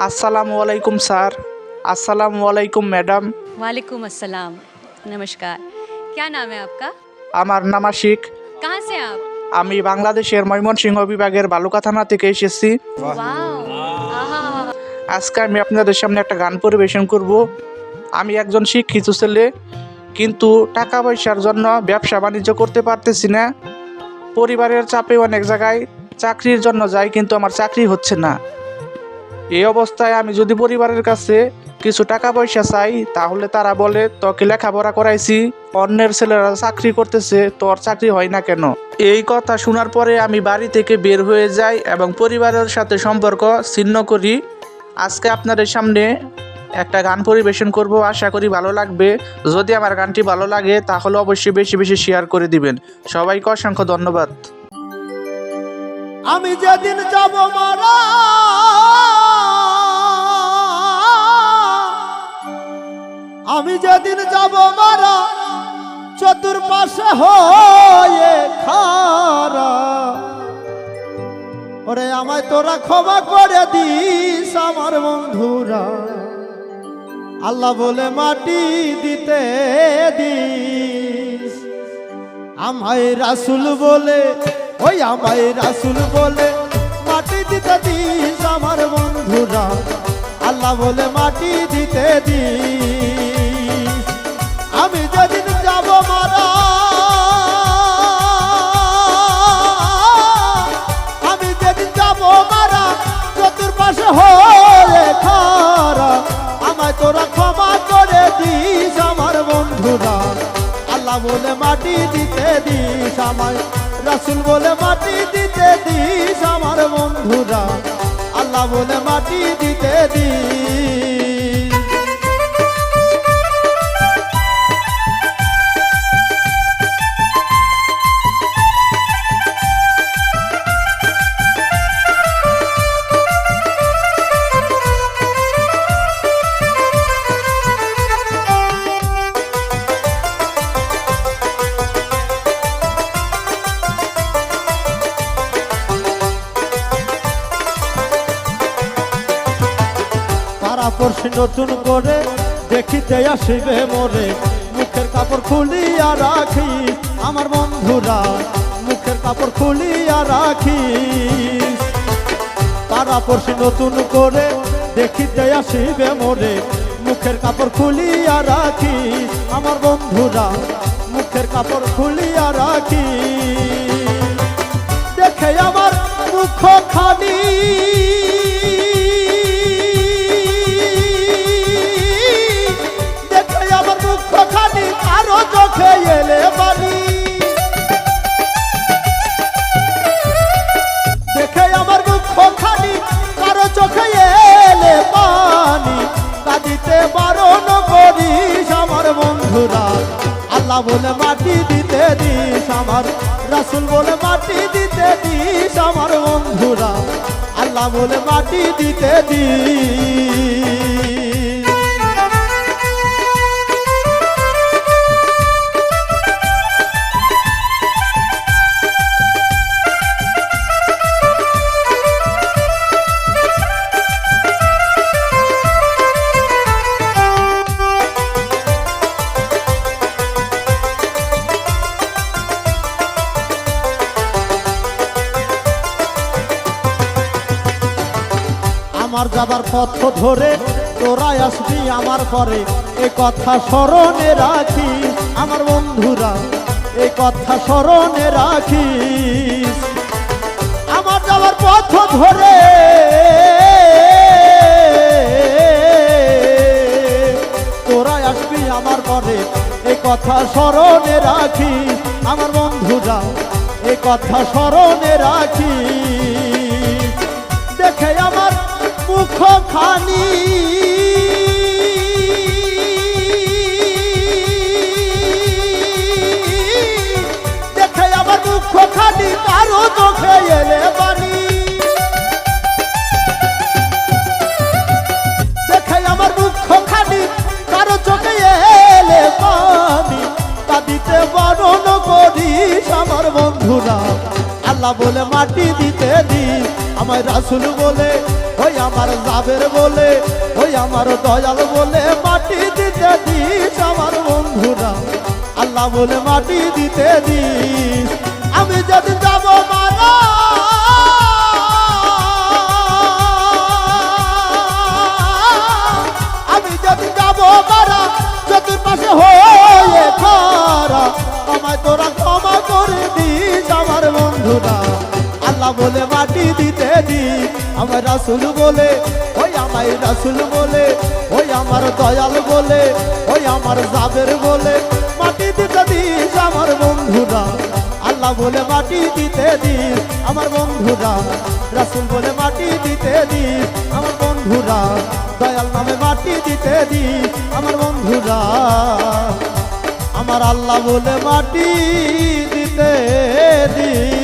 আসসালামু আলাইকুম স্যার আসসালামু আলাইকুম ম্যাডাম वालेकुम अस्सलाम नमस्कार क्या नाम है आपका আমার নাম আশিক कहाँ से हैं आप আমি বাংলাদেশের ময়মনসিংহ বিভাগের বালুকা থানা থেকে এসেছি वाओ आहा আজকে আমি আপনাদের সামনে একটা গান পরিবেশন করব আমি একজন শিক্ষিত ছেলে কিন্তু টাকা পয়সার জন্য ব্যবসা বাণিজ্য করতে পারতেছি না পরিবারের চাপে অনেক জায়গায় চাকরির জন্য যাই কিন্তু আমার চাকরি হচ্ছে না এই অবস্থায় আমি যদি পরিবারের কাছে কিছু টাকা পয়সা চাই, তাহলে তারা বলে, তোকে লেখাপড়া করাইছি, অন্যের ছেলেরা চাকরি করতেছে, তোর চাকরি হয় না কেন? এই কথা শোনার পরে আমি বাড়ি থেকে বের হয়ে যাই এবং পরিবারের সাথে সম্পর্ক ছিন্ন করি। আজকে আপনাদের সামনে একটা গান পরিবেশন করব, আশা করি ভালো লাগবে। যদি আমার গানটি ভালো লাগে, তাহলে অবশ্যই বেশি বেশি শেয়ার করে দিবেন। সবাইকে অসংখ্য ধন্যবাদ। আমি যেদিন যাব মারা আমি যেদিন যাব মারা, চতুর্পাশে হয়ে খারা। ওরে, আমায় তোরা ক্ষমা করে দিস আমার বন্ধুরা। আল্লাহ বলে মাটি দিতে দিস। আমায় রাসুল বলে, ওই আমায় রাসুল বলে মাটি দিতে দিস আমার বন্ধুরা। আল্লাহ বলে মাটি দিতে দিস। মাটি দিতে দিস আমায়। রাসুল বলে, মাটি দিতে দিস আমার বন্ধুরা। আল্লাহ বলে, মাটি দিতে দিস। পাড়া পড়ছি নতুন করে। দেখিতে আসিবে মোরে। মুখের কাপড় খুলিয়া রাখি। আমার বন্ধুরা, মুখের কাপড় খুলিয়া রাখি। পাড়া পড়ছি নতুন করে। দেখিতে আসিবে মোরে। মুখের কাপড় খুলিয়া রাখি। আমার বন্ধুরা, মুখের কাপড় খুলিয়া রাখি। দেখে আমার মুখ খালি বলে মাটি দিতে দিস আমার, রাসুল বলে মাটি দিতে দিস আমার বন্ধুরা। আল্লাহ বলে মাটি দিতে দিস। আমার যাবার পথ ধরে তোরাই আসবি আমার পরে। এ কথা স্মরণে রাখি, আমার বন্ধুরা, এ কথা স্মরণে রাখি। আমার যাবার পথ ধরে তোরাই আসবি আমার পরে। এই কথা স্মরণে রাখি, আমার বন্ধুরা এই কথা স্মরণে রাখি। দেখে আমার মুখ খানি দেখে আমার মুখ খানি কারও চোখে এলে বানি দেখে আমার মুখ খানি কারও চোখে এলে পানি তা দিতে বারণ করিস আমার বন্ধুরা। আল্লাহ বলে মাটি দিতে দিস। আমার রাসুল বলে, ওই আমার জাবের বলে, ওই আমার দয়াল বলে, মাটি দিতে দিস আমার বন্ধুরা। আল্লাহ বলে, মাটি দিতে দিস, আমি যদি যাব আমি যদি যাব মারা চতুর্পাশে হয়ে খারা আমায় তোরা ক্ষমা করে দিস আমার বন্ধুরা। বলে মাটি দিতে দিস আমার রাসুল বলে, ওই আমায় রাসুল বলে, ওই আমার দয়াল বলে, ওই আমার জাবের বলে, মাটি দিতে দিস আমার বন্ধুরা। আল্লাহ বলে মাটি দিতে দিস আমার বন্ধুরা। রাসুল বলে মাটি দিতে দিস আমার বন্ধুরা। দয়াল নামে মাটি দিতে দিস আমার বন্ধুরা। আমার আল্লাহ বলে মাটি দিতে দিস